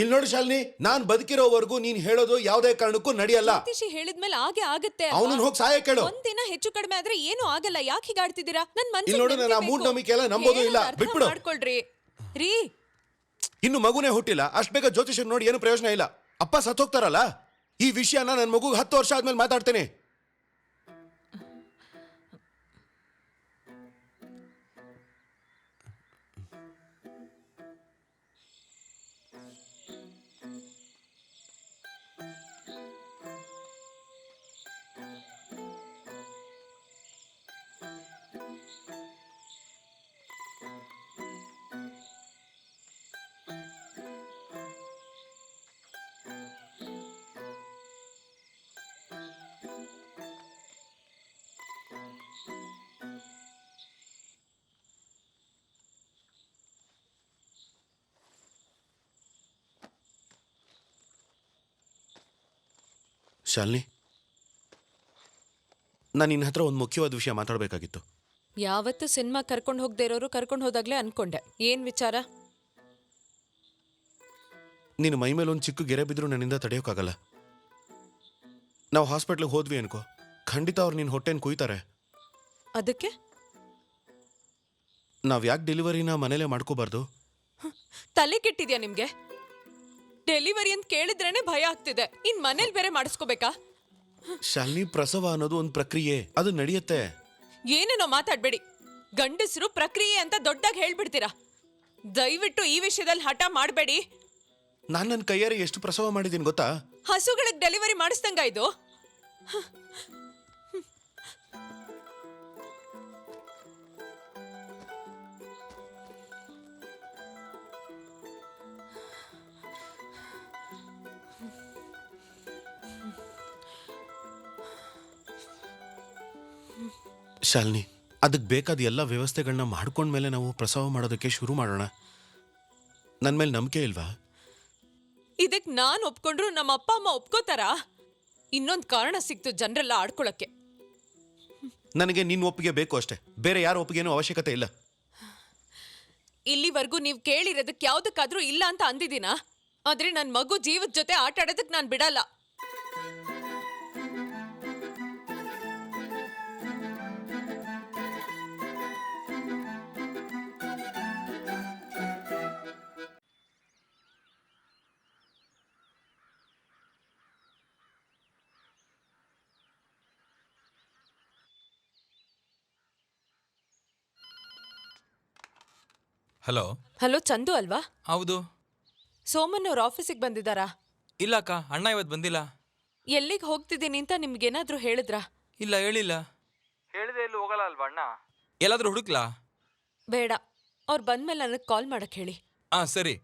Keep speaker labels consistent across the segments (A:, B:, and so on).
A: ಇಲ್ಲಿ ನೋಡಿ ಶಾಲಿನಿ ನಾನ್ ಬದುಕಿರೋವರೆಗೂ ನೀನ್ ಹೇಳೋದು ಯಾವ್ದೇ ಕಾರಣಕ್ಕೂ ನಡೆಯಲ್ಲ.
B: ಜ್ಯೋತಿಷಿ ಹೇಳಿದ್ಮೇಲೆ ಹಾಗೆ ಆಗುತ್ತೆ ಅಲ್ವಾ?
A: ಅವನನ್ನ ಹೋಗಿ ಸಹಾಯ ಕೇಳು.
B: ಒಂದಿನ ಹೆಚ್ಚು ಕಡಿಮೆ ಆದ್ರೆ ಏನು ಆಗಲ್ಲ. ಯಾಕೆ ಹೀಗಾಡ್ತಿದ್ದೀರಾ ನನ್ ಮನ್ಸಿಗೆ
A: ಇಲ್ಲಿ ನೋಡು, ನಾನು ಆ ಮೂಢನಂಬಿಕೆ ಎಲ್ಲ. ನಂಬೋದು ಇಲ್ಲ.
B: ಹೇಳೋದ್ ಅರ್ಥ
A: ಬಿಟ್ಬಿಡು.
B: ಮಾಡ್ಕೊಳ್ರಿ. ರೀ.
A: ಇನ್ನು ಮಗುನೇ ಹುಟ್ಟಿಲ್ಲ. ಅಷ್ಟ್ ಬೇಗ ಜ್ಯೋತಿಷ್ಯ ನೋಡಿ ಏನು ಪ್ರಯೋಜನ ಇಲ್ಲ. ಅಪ್ಪ ಸತ್ತೋಗ್ತಾರಲ್ಲ? ಈ ವಿಷಯನ ನನ್ನ ಮಗು ಹತ್ತು ವರ್ಷ ಆದ್ಮೇಲೆ ಮಾತಾಡ್ತೇನೆ. ಶಾಲಿನಿ ನಾನು ನಿನ್ನ ಹತ್ರ ಒಂದು ಮುಖ್ಯವಾದ ವಿಷಯ ಮಾತಾಡಬೇಕಾಗಿತ್ತು.
B: ಯಾವತ್ತು ಸಿನಿಮಾ ಕರ್ಕೊಂಡು ಹೋಗದೆ ಇರೋರು ಕರ್ಕೊಂಡು ಹೋದಾಗಲೇ ಅನ್ಕೊಂಡೆ. ಏನ್ ವಿಚಾರ?
A: ನಿನ್ನ ಮೈ ಮೇಲೆ ಒಂದು ಚಿಕ್ಕ ಗೆರೆ ಬಿದ್ದರೂ ನನ್ನಿಂದ ತಡೆಯೋಕ್ಕಾಗಲ್ಲ. ನಾವು ಹಾಸ್ಪಿಟ್ಲಿಗೆ ಹೋದ್ವಿ ಅನ್ಕೋ. ಖಂಡಿತ ಅವ್ರು ನಿನ್ನ ಹೊಟ್ಟೆನ ಕುಯ್ತಾರೆ.
B: ಅದಕ್ಕೆ?
A: ನಾವು ಯಾಕೆ ಡೆಲಿವರಿನ ಮನೇಲೆ ಮಾಡ್ಕೋಬಾರ್ದು?
B: ತಲೆ ಕೆಟ್ಟಿದ್ಯಾ ನಿಮ್ಗೆ? ಡೆಲಿವರಿ ಅಂತ ಕೇಳಿದ್ರೇನೆ ಭಯ ಆಗ್ತಿದೆ. ಇನ್ ಮನೇಲಿ ಬೇರೆ ಮಾಡಿಸ್ಕೋಬೇಕಾ?
A: ಶಾಲಿನಿ ಪ್ರಸವ ಅನ್ನೋದು ಒಂದು ಪ್ರಕ್ರಿಯೆ. ಅದು ನಡೆಯುತ್ತೆ.
B: ಏನೇನೋ ಮಾತಾಡ್ಬೇಡಿ. ಗಂಡಸರು ಪ್ರಕ್ರಿಯೆ ಅಂತ ದೊಡ್ಡಾಗಿ ಹೇಳ್ಬಿಡ್ತೀರಾ? ದಯವಿಟ್ಟು ಈ ವಿಷಯದಲ್ಲಿ ಹಠ ಮಾಡಬೇಡಿ.
A: ನಾನು ನನ್ನ ಕೈಯಾರೆ ಎಷ್ಟು ಪ್ರಸವ ಮಾಡಿದ್ದೀನಿ ಗೊತ್ತಾ?
B: ಹಸುಗಳಿಗೆ ಡೆಲಿವರಿ ಮಾಡಿಸ್ದಂಗ ಇದು?
A: ಶಾಲಿನಿ ಅದಕ್ಕೆ ಬೇಕಾದ ಎಲ್ಲ ವ್ಯವಸ್ಥೆಗಳನ್ನ ಮಾಡ್ಕೊಂಡ್ಮೇಲೆ ನಾವು ಪ್ರಸವ ಮಾಡೋದಕ್ಕೆ ಶುರು ಮಾಡೋಣ. ನನ್ನ ಮೇಲೆ ನಂಬಿಕೆ ಇಲ್ವಾ?
B: ಇದಕ್ಕೆ ನಾನು ಒಪ್ಕೊಂಡ್ರು ನಮ್ಮ ಅಪ್ಪ ಅಮ್ಮ ಒಪ್ಕೋತಾರ? ಇನ್ನೊಂದು ಕಾರಣ ಸಿಕ್ತು ಜನರೆಲ್ಲ ಆಡ್ಕೊಳಕ್ಕೆ.
A: ನನಗೆ ನಿನ್ನ ಒಪ್ಪಿಗೆ ಬೇಕು ಅಷ್ಟೇ. ಬೇರೆ ಯಾರ ಒಪ್ಪಿಗೆನೂ ಅವಶ್ಯಕತೆ ಇಲ್ಲ.
B: ಇಲ್ಲಿವರೆಗೂ ನೀವು ಕೇಳಿರೋದಕ್ಕೆ ಯಾವ್ದಕ್ಕಾದ್ರೂ ಇಲ್ಲ ಅಂತ ಅಂದಿದ್ದೀನಾ? ಆದ್ರೆ ನನ್ನ ಮಗು ಜೀವದ ಜೊತೆ ಆಟ ಆಡೋದಕ್ ನಾನ್ ಬಿಡಲ್ಲ.
C: ಹಲೋ.
B: ಹಲೋ ಚಂದು ಅಲ್ವಾ?
C: ಹೌದು.
B: ಸೋಮನ್ ಅವ್ರ ಆಫೀಸಿಗೆ ಬಂದಿದ್ದಾರಾ?
C: ಇಲ್ಲ ಅಕ್ಕ ಅಣ್ಣ ಇವತ್ತು ಬಂದಿಲ್ಲ.
B: ಎಲ್ಲಿಗೆ ಹೋಗ್ತಿದ್ದೀನಿ ಅಂತ ನಿಮ್ಗೇನಾದ್ರೂ ಹೇಳಿದ್ರಾ?
C: ಇಲ್ಲ ಹೇಳಿಲ್ಲ. ಹೇಳಿದೆ ಇಲ್ಲಿ ಹೋಗಲ್ಲ ಅಲ್ವಾ ಅಣ್ಣ? ಎಲ್ಲಾದ್ರೂ ಹುಡುಕ್ಲಾ?
B: ಬೇಡ ಅವ್ರು ಬಂದ್ಮೇಲೆ ನನಗೆ ಕಾಲ್ ಮಾಡಕ್ ಹೇಳಿ.
C: ಹಾಂ ಸರಿ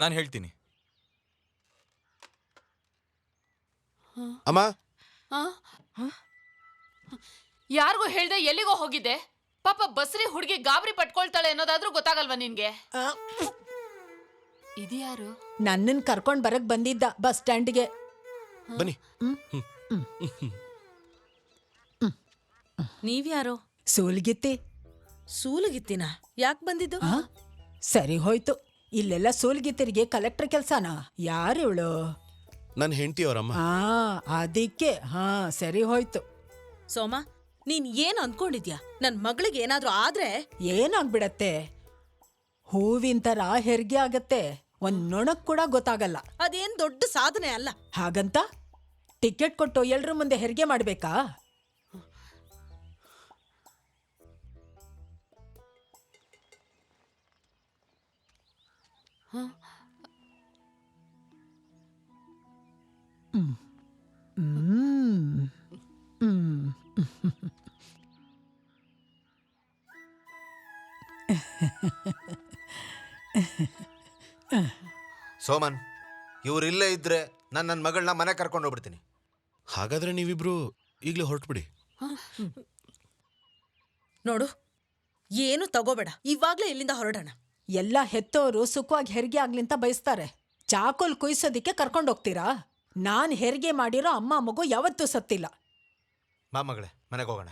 C: ನಾನು ಹೇಳ್ತೀನಿ.
A: ಅಮ್ಮ?
D: ಯಾರಿಗೂ ಹೇಳ್ದೆ ಎಲ್ಲಿಗೋ ಹೋಗಿದ್ದೆ? ಪಾಪ ಬಸ್ರಿ ಹುಡುಗಿ ಗಾಬರಿ ಪಟ್ಕೊಳ್ತಾಳೆ ಅನ್ನೋದಾದ್ರೂ ಗೊತ್ತಾಗಲ್ವಾ ನಿನ್ಗೆ? ಇದ್ಯಾರು?
E: ನನ್ನನ್ ಕರ್ಕೊಂಡ್ ಬರಕ್ ಬಂದಿದ್ದ ಬಸ್ ಸ್ಟ್ಯಾಂಡ್ಗೆ.
A: ಬನ್ನಿ.
F: ನೀವ್ಯಾರೋ?
E: ಸೂಲ್ಗಿತ್ತಿ.
F: ಸೂಲಗಿತ್ತಿನ? ಯಾಕೆ ಬಂದಿದ್ದು?
E: ಆ? ಸರಿ ಹೋಯ್ತು. ಇಲ್ಲೆಲ್ಲ ಸೂಲ್ಗಿತ್ತಿರಿಗೆ ಕಲೆಕ್ಟರ್ ಕೆಲ್ಸನಾ? ಯಾರು ಇವಳು?
A: ನನ್ನ ಹೆಂಡತಿ ಅವರಮ್ಮ
E: ಆ ಅದಕ್ಕೆ. ಹಾ ಸರಿ ಹೋಯ್ತು.
F: ಸೋಮ ನೀನ್ ಏನ್ ಅನ್ಕೊಂಡಿದ್ಯಾ? ನನ್ ಮಗಳಿಗೆ ಏನಾದ್ರೂ ಆದ್ರೆ?
E: ಏನಾಗ್ಬಿಡತ್ತೆ? ಹೂವಿನ ತರ ಹೆರಿಗೆ ಆಗತ್ತೆ. ಒಂದ್ ನೊಣಕ್ ಕೂಡ ಗೊತ್ತಾಗಲ್ಲ.
F: ಅದೇನ್ ದೊಡ್ಡ ಸಾಧನೆ ಅಲ್ಲ.
E: ಹಾಗಂತ? ಟಿಕೆಟ್ ಕೊಟ್ಟು ಎಲ್ರ ಮುಂದೆ ಹೆರಿಗೆ ಮಾಡ್ಬೇಕಾ? ಹ್ಮ್. ಹ್ಮ್.
G: ಸೋಮನ್ ಇವ್ರು ಇಲ್ಲೇ ಇದ್ರೆ ನಾನು ನನ್ನ ಮಗಳನ್ನ ಮನೆ ಕರ್ಕೊಂಡು ಹೋಗ್ಬಿಡ್ತೀನಿ.
A: ಹಾಗಾದ್ರೆ ನೀವಿಬ್ರು ಈಗಲೇ ಹೊರಟ್ಬಿಡಿ.
F: ನೋಡು ಏನು ತಗೋಬೇಡ. ಇವಾಗ್ಲೇ ಇಲ್ಲಿಂದ ಹೊರಡೋಣ.
E: ಎಲ್ಲ ಹೆತ್ತೋರು ಸುಖವಾಗಿ ಹೆರಿಗೆ ಆಗ್ಲಿ ಅಂತ ಬಯಸ್ತಾರೆ. ಚಾಕೋಲ್ ಕುಯ್ಸೋದಿಕ್ಕೆ ಕರ್ಕೊಂಡೋಗ್ತೀರಾ ನಾನು ಹೆರಿಗೆ ಮಾಡಿರೋ ಅಮ್ಮ ಮಗು ಯಾವತ್ತೂ ಸತ್ತಿಲ್ಲ.
G: ಬಾ ಮಗಳೇ ಮನೆಗೆ ಹೋಗೋಣ.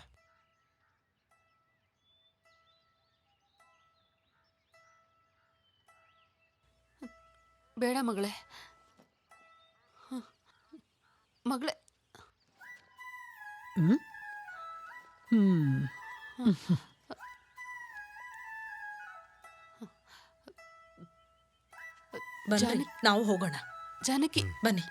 D: ಬೇಡ ಮಗಳೇ. ಮಗಳೇ.
F: ಬನ್ನಿ ನಾವು ಹೋಗೋಣ.
D: ಜಾನಕಿ.
F: ಬನ್ನಿ.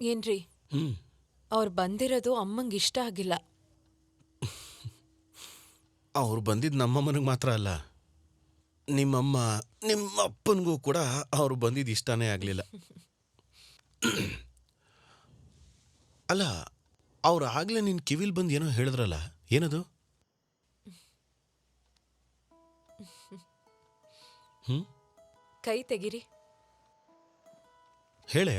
B: ಏನ್ರಿ?
A: ಹ್ಞೂ
B: ಅವ್ರು ಬಂದಿರೋದು ಅಮ್ಮಂಗೆ ಇಷ್ಟ ಆಗಿಲ್ಲ.
A: ಅವ್ರು ಬಂದಿದ್ದು ನಮ್ಮಮ್ಮನಿಗೆ ಮಾತ್ರ ಅಲ್ಲ ನಿಮ್ಮಮ್ಮ ನಿಮ್ಮ ಅಪ್ಪನಿಗೂ ಕೂಡ ಅವ್ರು ಬಂದಿದ್ದು ಇಷ್ಟನೇ ಆಗಲಿಲ್ಲ. ಅಲ್ಲ ಅವ್ರು ಆಗಲೇ ನಿನ್ನ ಕಿವಿಲ್ ಬಂದು ಏನೋ ಹೇಳಿದ್ರಲ್ಲ ಏನದು? ಹ್ಞೂ
B: ಕೈ ತೆಗಿರಿ.
A: ಹೇಳೆ.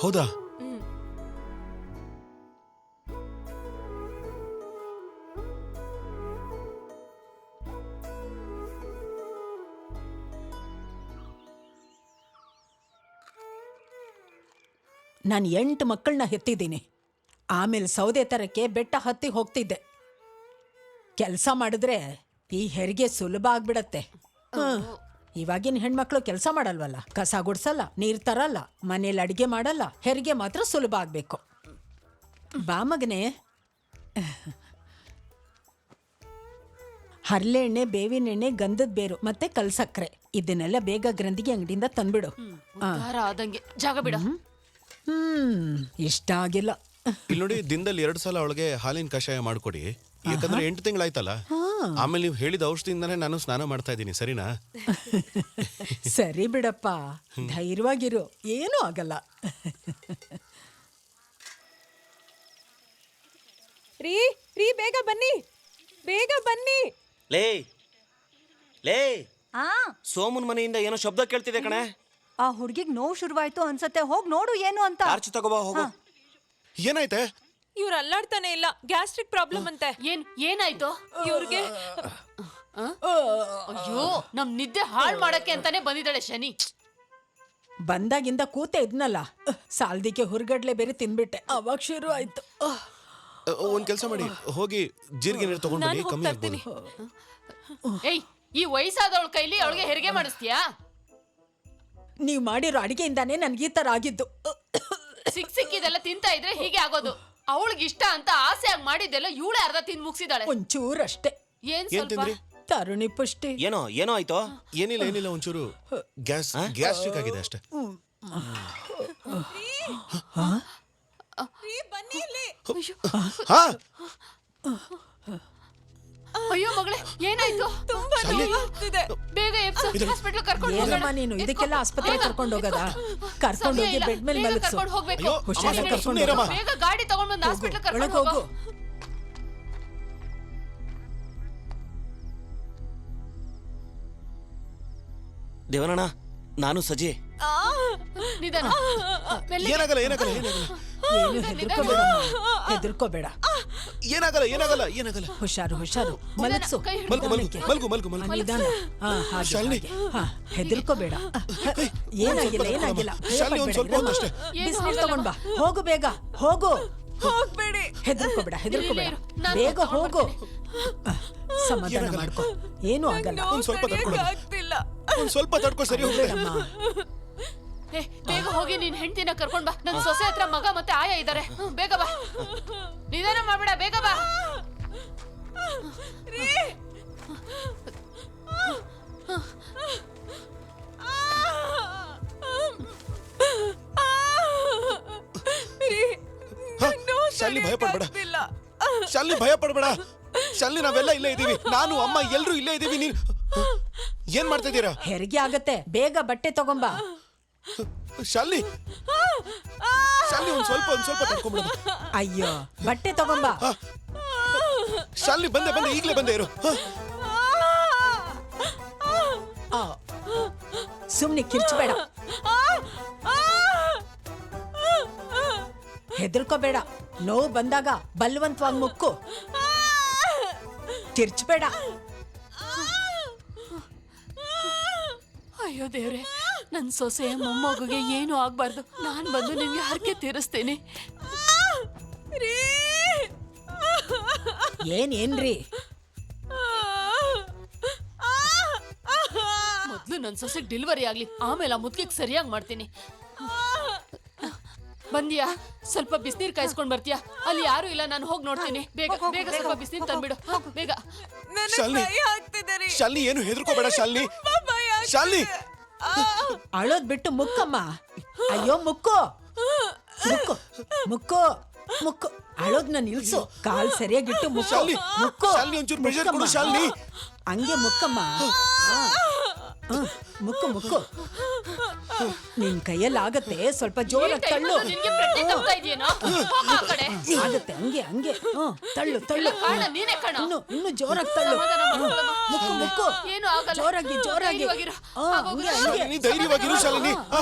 A: ಹೌದಾ?
E: ನಾನು ಎಂಟು ಮಕ್ಕಳನ್ನ ಹೆತ್ತಿದ್ದೀನಿ. ಆಮೇಲೆ ಸೌದೆ ತರಕ್ಕೆ ಬೆಟ್ಟ ಹತ್ತಿ ಹೋಗ್ತಿದ್ದೆ. ಕೆಲಸ ಮಾಡಿದ್ರೆ ಈ ಹೆರಿಗೆ ಸುಲಭ ಆಗ್ಬಿಡತ್ತೆ. ಇವಾಗಿನ ಹೆಣ್ಮಕ್ಳು ಕೆಲಸ ಮಾಡಲ್ವಲ್ಲ? ಕಸ ಗುಡ್ಸಲ್ಲ ನೀರ್ ತರಲ್ಲ ಮನೇಲಿ ಅಡಿಗೆ ಮಾಡಲ್ಲ ಹೆರಿಗೆ ಮಾತ್ರ ಸುಲಭ ಆಗ್ಬೇಕು. ಬಾ ಮಗನೇ. ಹರಳೆಣ್ಣೆ ಬೇವಿನ ಎಣ್ಣೆ ಗಂಧದ ಬೇರು ಮತ್ತೆ ಕಲ್ಸಕ್ರೆ ಇದನ್ನೆಲ್ಲ ಬೇಗ ಗ್ರಂಥಿಗೆ ಅಂಗಡಿಯಿಂದ ತಂದ್ಬಿಡು.
D: ಆದಂಗೆ. ಜಾಗ ಬಿಡ.
E: ಹ್ಮ್ ಇಷ್ಟ ಆಗಿಲ್ಲ
A: ಇಲ್ಲಿ ನೋಡಿ ದಿನದಲ್ಲಿ ಎರಡು ಸಲ ಅವಳಿಗೆ ಹಾಲಿನ ಕಷಾಯ ಮಾಡ್ಕೊಡಿ. ಯಾಕಂದ್ರೆ ಎಂಟು ತಿಂಗಳಾಯ್ತಲ್ಲ. ಆಮೇಲೆ ನೀವು ಹೇಳಿದ ಔಷಧಿಯಿಂದನೇ ನಾನು ಸ್ನಾನ ಮಾಡ್ತಾ ಇದ್ದೀನಿ ಸರಿನಾ?
E: ಸರಿ ಬಿಡಪ್ಪ. ಧೈರ್ಯವಾಗಿರು. ಏನೂ ಆಗಲ್ಲ.
B: ರೀ ರೀ ಬೇಗ ಬನ್ನಿ. ಬೇಗ ಬನ್ನಿ.
H: ಲೇ ಲೇ.
I: ಆ.
H: ಸೋಮನ್ ಮನೆಯಿಂದ ಏನೋ ಶಬ್ದ ಕೇಳ್ತಿದೆ ಕಣೆ.
I: ಆ ಹುಡುಗಿಗ್ ನೋವು ಶುರುವಾಯ್ತು ಅನ್ಸತ್ತೆ. ಹೋಗ್ ನೋಡು ಏನು ಅಂತ.
H: ಟಾರ್ಚ್ ತಗೋಬಾ ಹೋಗು.
A: ಏನಾಯ್ತೆ?
B: ಇವ್ರು ಅಲ್ಲಾಡ್ತಾನೆ ಇಲ್ಲ. ಗ್ಯಾಸ್ಟ್ರಿಕ್ ಪ್ರಾಬ್ಲಮ್ ಅಂತೆ.
D: ಏನ್ ಏನಾಯ್ತು?
B: ಇವ್ರಿಗೆ?
D: ಅಯ್ಯೋ ನಮ್ ನಿದ್ದೆ ಹಾಳ್ ಮಾಡಕ್ಕೆ ಅಂತಾನೆ ಬಂದಿದ್ದಾಳೆ ಶನಿ.
E: ಬಂದಾಗಿಂದ ಕೂತೆ ಇದ್ನಲ್ಲ. ಸಾಲ್ದಿಕ್ಕೆ ಹುರ್ಗಡ್ಲೆ ಬೇರೆ ತಿನ್ಬಿಟ್ಟೆ. ಅವಾಗ ಶುರು ಆಯ್ತು. ಅಹ್.
A: ಅ, ಒಂದ್ ಕೆಲಸ ಮಾಡಿ. ಹೋಗಿ ಜೀರಿಗೆ ನೀರು ತಗೊಂಡು
B: ನಾನು
A: ಬನ್ನಿ ಕಮ್ಮಿ
B: ಹೋಗ್ತಾ ಇರ್ತೀನಿ
D: ಏಯ್ ಈ ವಯಸ್ಸಾದವಳ ಕೈಲಿ ಅವಳಿಗೆ ಹೆರಿಗೆ ಮಾಡಿಸ್ತೀಯಾ?
E: ನೀವ್ ಮಾಡಿರೋ ಅಡಿಗೆಯಿಂದಾನೇ ನನ್ಗೆ ಈ ಥರ ಆಗಿದ್ದು ಸಿಕ್ಕ
D: ಸಿಕ್ ಸಿಕ್ಕಿದೆಲ್ಲ ತಿಂತಾ ಇದ್ರೆ ಹೀಗೆ ಆಗೋದು ಅವಳಿಗೆ ಇಷ್ಟ ಅಂತ ಆಸೆಯಾಗಿ ಮಾಡಿದ್ದೆಲ್ಲ ಇವಳೇ ಅರ್ಧ ತಿಂದು ಮುಗಿಸಿದಾಳೆ
E: ಒಂಚೂರಷ್ಟೇ
D: ಅಷ್ಟೇ
A: ಏನ್
D: ಸ್ವಲ್ಪ
A: ತಿಂದ್ರಿ
E: ತರುಣಿ ಪುಷ್ಟಿ
H: ಏನೋ ಏನೋ ಆಯ್ತೋ
A: ಏನಿಲ್ಲ ಏನಿಲ್ಲ ಒಂಚೂರು ಗ್ಯಾಸ್ ಗ್ಯಾಸ್ಟ್ರಿಕ್ ಆಗಿದೆ ಅಷ್ಟೇ
B: ರೀ ಬನ್ನಿ ಇಲ್ಲಿ
A: ಹಾ
D: ಅಯ್ಯೋ ಮಗಳೇ ಏನಾಯ್ತು?
B: ತುಂಬಾ
A: ಶಾಲಿನಿ.
B: ನೋವಾಗ್ತಿದೆ
D: ಬೇಗ ಹಾಸ್ಪಿಟಲ್ ಹಾಸ್ಪಿಟ್ಲ್ ಕರ್ಕೊಂಡು
E: ಏನಮ್ಮ ನೀನು? ಇದಕ್ಕೆಲ್ಲ ಆಸ್ಪತ್ರೆ ಕರ್ಕೊಂಡು ಹೋಗದ? ಕರ್ಕೊಂಡು ಹೋಗಿ ಬೆಡ್ ಮೇಲೆ ಮಲಗಿಸು.
D: ಕರ್ಕೊಂಡು ಹೋಗ್ಬೇಕು.
A: ಅಯ್ಯೋ,
E: ಹುಷಾರಾಗಿ
A: ಇರಮ್ಮ.
D: ಬೇಗ ಗಾಡಿ ತಗೊಂಡ್ ಬಂದು ಹಾಸ್ಪಿಟಲ್ ಕರ್ಕೊಂಡು
E: ಒಳಗ್
D: ಹೋಗು.
E: ಹೋಗು.
H: ದೇವನಣ್ಣ ನಾನು ಸಜಿ.
D: ನಿಧಾನ. ಮೆಲ್ಲಿಗೆ.
A: ಏನಾಗಲ್ಲ ಏನಾಗಲ್ಲ ಏನಾಗಲ್ಲ.
E: ಏನು ಹೆದರ್ಕೋಬೇಡ ಹೆದರ್ಕೋಬೇಡ
A: ಏನಾಗಲ್ಲ ಏನಾಗಲ್ಲ ಏನಾಗಲ್ಲ.
E: ಹುಷಾರು ಹುಷಾರು. ಮಲಗ್ಸು.
A: ಮಲ್ಗು ಮಲ್ಗು ಮಲ್ಗು ಮಲ್ಗು ಮಲ್ಗು.
E: ನಿಧಾನ ಹಾ ಹಾಗೆ
A: ಶಾಲಿನಿ.
E: ಹಾ ಹೆದರ್ಕೋಬೇಡ. ಏನಾಗಿಲ್ಲ ಏನಾಗಿಲ್ಲ.
A: ಶಾಲಿನಿ, ಒಂದ್ ಸ್ವಲ್ಪ ಹೊತ್ತು ಅಷ್ಟೇ.
E: ಬಿಸಿನೀರು ತಗೊಂಡ್ ಬಾ ಹೋಗು ಬೇಗ. ಹೋಗು.
B: ಹೋಗ್ಬೇಡಿ.
E: ಹೆದರ್ಕೋಬೇಡ ಹೆದರ್ಕೋಬೇಡ.
D: ಇರು, ನಾನ್
E: ಬೇಗ ಹೋಗು. ಸಮಾಧಾನ ಮಾಡ್ಕೋ. ಏನು ಆಗಲ್ಲ.
A: ಒಂದ್ ಸ್ವಲ್ಪ ತಡ್ಕೊಳ್ಳೋದು.
B: ಆಗ್ತಿಲ್ಲ.
A: ಒಂದ್ ಸ್ವಲ್ಪ ತಡ್ಕೊ ಸರಿ ಹೋಗ್ಬೇಡಮ್ಮ.
E: ಬೇಡಮ್ಮ
D: ಏ, ಬೇಗ ಹೋಗಿ ನಿನ್ ಹೆಂಡತಿನ ಕರ್ಕೊಂಡ್ ಬಾ. ನನ್ ಸೊಸೆ ಹತ್ರ ಮಗ ಮತ್ತೆ ಆಯ ಇದಾರೆ. ಹ್ಮ್, ಬೇಗ ಬಾ. ನಿಧಾನ ಮಾಡ್ಬೇಡ ಬೇಗ ಬಾ.
A: ಶಾಲಿ ಭಯ ಪಡ್ಬೇಡ ಶಾಲಿ ಭಯ ಪಡ್ಬೇಡ ಶಾಲಿ ನಾವೆಲ್ಲ ಇಲ್ಲೇ ಇದೀವಿ ನಾನು ಅಮ್ಮ ಎಲ್ರು ಇಲ್ಲೇ ಇದೀವಿ ನೀನ್ ಏನ್ ಮಾಡ್ತಾ ಇದ್ದೀರಾ?
E: ಹೆರಿಗೆ ಆಗತ್ತೆ. ಬೇಗ ಬಟ್ಟೆ ತಗೊಂಬಾ.
A: ಶಾಲಿನಿ. ಶಾಲಿ ಒಂದ್ ಸ್ವಲ್ಪ ಒಂದ್ ಸ್ವಲ್ಪ ತಡ್ಕೊಂಡ್ಬಿಡೋದು
E: ಅಯ್ಯೋ ಬಟ್ಟೆ ತಗೊಂಬಾ.
A: ಶಾಲಿ ಬಂದೆ ಬಂದೆ ಈಗ್ಲೇ ಬಂದೆ ಇರು. ಹಾ,
E: ಸುಮ್ನೆ ಕಿರ್ಚ್ಬೇಡ. ಹೆದರ್ಕೋಬೇಡ. ನೋವು ಬಂದಾಗ ಬಲ್ವಂತವಾಗಿ ಮುಕ್ಕು. ಕಿರ್ಚ್ಬೇಡ.
D: ಅಯ್ಯೋ ದೇವ್ರೆ. ನನ್ ಸೊಸೆ ಮೊಮ್ಮಗುಗೆ ಏನು ಆಗ್ಬಾರ್ದು. ನಾನು ಬಂದು ನಿಮ್ಗೆ ಹರಕೆ ತೀರಿಸ್ತೀನಿ.
E: ಏನ್ ಏನ್ರಿ
D: ಮೊದ್ಲು ನನ್ ಸೊಸೆಗೆ ಡೆಲಿವರಿ ಆಗ್ಲಿ ಆಮೇಲೆ ಆ ಮುದ್ಕಿಗೆ ಸರಿಯಾಗಿ ಮಾಡ್ತೀನಿ. ಬಂದಿಯಾ? ಸ್ವಲ್ಪ ಬಿಸಿನೀರು ಕಾಯಿಸ್ಕೊಂಡು ಬರ್ತೀಯಾ? ಅಲ್ಲಿ ಯಾರು ಇಲ್ಲ ನಾನು ಹೋಗಿ ನೋಡ್ತೀನಿ. ಬೇಗ ಬೇಗ ಸ್ವಲ್ಪ ಬಿಸಿನೀರು ತಂದ್ಬಿಡು. ಬೇಗ.
A: ಶಾಲಿನಿ ಶಾಲಿನಿ ಏನು ಹೆದರ್ಕೋಬೇಡ ಶಾಲಿನಿ. ಶಾಲಿನಿ
E: ಅಳೋದ್ ಬಿಟ್ಟು ಮುಕ್ಕಮ್ಮ. ಅಯ್ಯೋ ಮುಕ್ಕು. ಮುಕ್ಕು ಮುಕ್ಕು ಮುಕ್ಕು. ಅಳೋದ್ನ ನಿಲ್ಸು. ಕಾಲ್ ಸರಿಯಾಗಿಟ್ಟು ಮುಕ್ಕು.
A: ಶಾಲಿನಿ,
E: ಮುಕ್ಕು.
A: ಶಾಲಿನಿ, ಒಂಚೂರು pressure ಕೊಡು,
E: ಮುಕ್ಕಮ್ಮ.
A: ಶಾಲಿನಿ.
E: ಹಂಗೆ ಮುಕ್ಕಮ್ಮ. ಮುಕ್ಕು ಮುಕ್ಕು. ನಿನ್ ಕೈಯಲ್ಲಿ ಆಗತ್ತೆ ಸ್ವಲ್ಪ ಜೋರಾಗಿ ತಳ್ಳು.
D: ಅಲ್ಲೂ ನಿನ್ಗೆ ಪ್ರಜ್ಞೆ ತಪ್ತಾ ಇದೆಯೇನೋ? ಹೋಗು ಆ ಕಡೆ.
E: ಆಗತ್ತೆ ಹಂಗೆ ಹಂಗೆ. ಹ್ಮ್. ತಳ್ಳು ತಳ್ಳು.
D: ಇಲ್ಲ, ನೀನೇ ಕಣ.
E: ಇನ್ನು ಇನ್ನು ಜೋರಾಗಿ ತಳ್ಳು.
D: ಸಮಾಧಾನ
E: ಹ್ಮ್. ಮುಕ್ಕು ಮುಕ್ಕು.
D: ಏನು ಆಗಲ್ಲ.
E: ಜೋರಾಗಿ ಜೋರಾಗಿ.
D: ಧೈರ್ಯವಾಗಿರು.
E: ಹಾ,
D: ಆಗೋಗುತ್ತೆ.
E: ಹಂಗೆ, ಹಂಗೆ.
A: ಶಾಲಿನಿ ಧೈರ್ಯವಾಗಿರು ಶಾಲಿನಿ. ಹಾ,